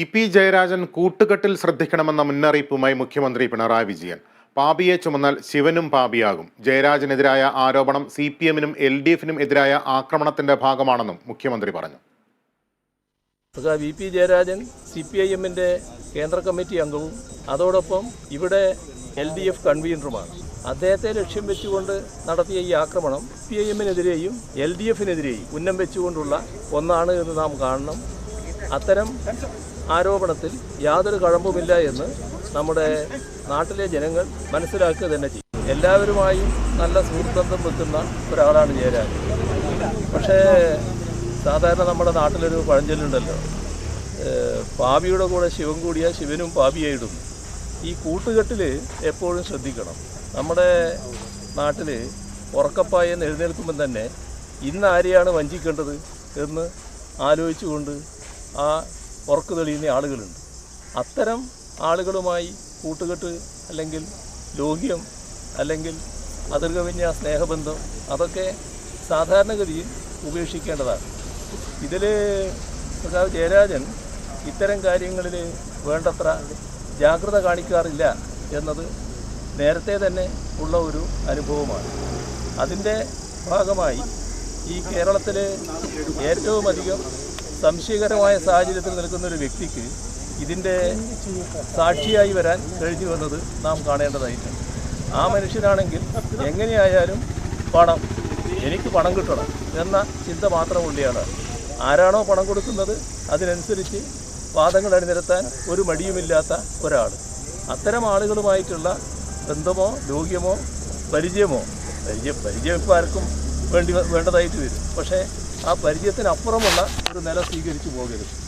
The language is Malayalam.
ഇ പി ജയരാജൻ കൂട്ടുകെട്ടിൽ ശ്രദ്ധിക്കണമെന്ന മുന്നറിയിപ്പുമായി മുഖ്യമന്ത്രി പിണറായി വിജയൻ. പാപിയെ ചുമന്നാൽ ശിവനും പാപിയാകും. ജയരാജനെതിരായ ആരോപണം സി പി എമ്മിനും എൽ ഡി എഫിനും എതിരായ ആക്രമണത്തിന്റെ ഭാഗമാണെന്നും മുഖ്യമന്ത്രി പറഞ്ഞു. V P Jayarajan C P I എമ്മിന്റെ കേന്ദ്ര കമ്മിറ്റി അംഗവും അതോടൊപ്പം ഇവിടെ എൽ ഡി എഫ് കൺവീനറുമാണ്. അദ്ദേഹത്തെ ലക്ഷ്യം വെച്ചുകൊണ്ട് നടത്തിയ ഈ ആക്രമണം പി ഐ എമ്മിനെതിരെയും എൽ ഡി എഫിനെതിരെയും ഉന്നം വെച്ചുകൊണ്ടുള്ള ഒന്നാണ് എന്ന് നാം കാണണം. അത്തരം ആരോപണത്തിൽ യാതൊരു കഴമ്പുമില്ല എന്ന് നമ്മുടെ നാട്ടിലെ ജനങ്ങൾ മനസ്സിലാക്കുക തന്നെ ചെയ്യും. എല്ലാവരുമായും നല്ല സുഹൃത്തബന്ധം വെക്കുന്ന ഒരാളാണ് ജയരാജൻ. പക്ഷേ സാധാരണ നമ്മുടെ നാട്ടിലൊരു പഴഞ്ചൊല്ലുണ്ടല്ലോ. പാപിയുടെ കൂടെ ശിവൻ കൂടിയാൽ ശിവനും പാപിയായിടും. ഈ കൂട്ടുകെട്ടിൽ എപ്പോഴും ശ്രദ്ധിക്കണം. നമ്മുടെ നാട്ടിൽ ഉറക്കപ്പായെന്ന് എഴുന്നേൽക്കുമ്പം തന്നെ ഇന്ന് ആരെയാണ് വഞ്ചിക്കേണ്ടത് എന്ന് ആലോചിച്ചുകൊണ്ട് ആ ഉറക്കു തെളിയുന്ന ആളുകളുണ്ട്. അത്തരം ആളുകളുമായി കൂട്ടുകെട്ട് അല്ലെങ്കിൽ ലോഹ്യം അല്ലെങ്കിൽ അതിർകവിഞ്ഞ സ്നേഹബന്ധം അതൊക്കെ സാധാരണഗതിയിൽ ഉപേക്ഷിക്കേണ്ടതാണ്. ഇതിൽ സഖാവ് ജയരാജൻ ഇത്തരം കാര്യങ്ങളിൽ വേണ്ടത്ര ജാഗ്രത കാണിക്കാറില്ല എന്നത് നേരത്തെ തന്നെ ഉള്ള ഒരു അനുഭവമാണ്. അതിന്റെ ഭാഗമായി ഈ കേരളത്തിൽ ഏറ്റവും അധികം സംശയകരമായ സാഹചര്യത്തിൽ നിൽക്കുന്ന ഒരു വ്യക്തിക്ക് ഇതിന്റെ സാക്ഷിയായി വരാൻ കഴിഞ്ഞു എന്നത് നാം കാണേണ്ടതായിട്ടുണ്ട്. ആ മനുഷ്യനാണെങ്കിൽ എങ്ങനെയായാലും പണം എനിക്ക് പണം കിട്ടണം എന്ന ചിന്ത മാത്രം ഉള്ളിയാണ് ആരാണോ പണം കൊടുക്കുന്നത് അതിനനുസരിച്ച് വാദങ്ങൾ അണിനിരത്താൻ ഒരു മടിയുമില്ലാത്ത ഒരാൾ. അത്തരം ആളുകളുമായിട്ടുള്ള ബന്ധമോ ലോക്യമോ പരിചയമോ പരിചയം പരിചയം ഇപ്പോൾ ആർക്കും വേണ്ടി വേണ്ടതായിട്ട് വരും. പക്ഷേ ആ പരിചയത്തിനപ്പുറമുള്ള ഒരു നില സ്വീകരിച്ചു പോകരുത്.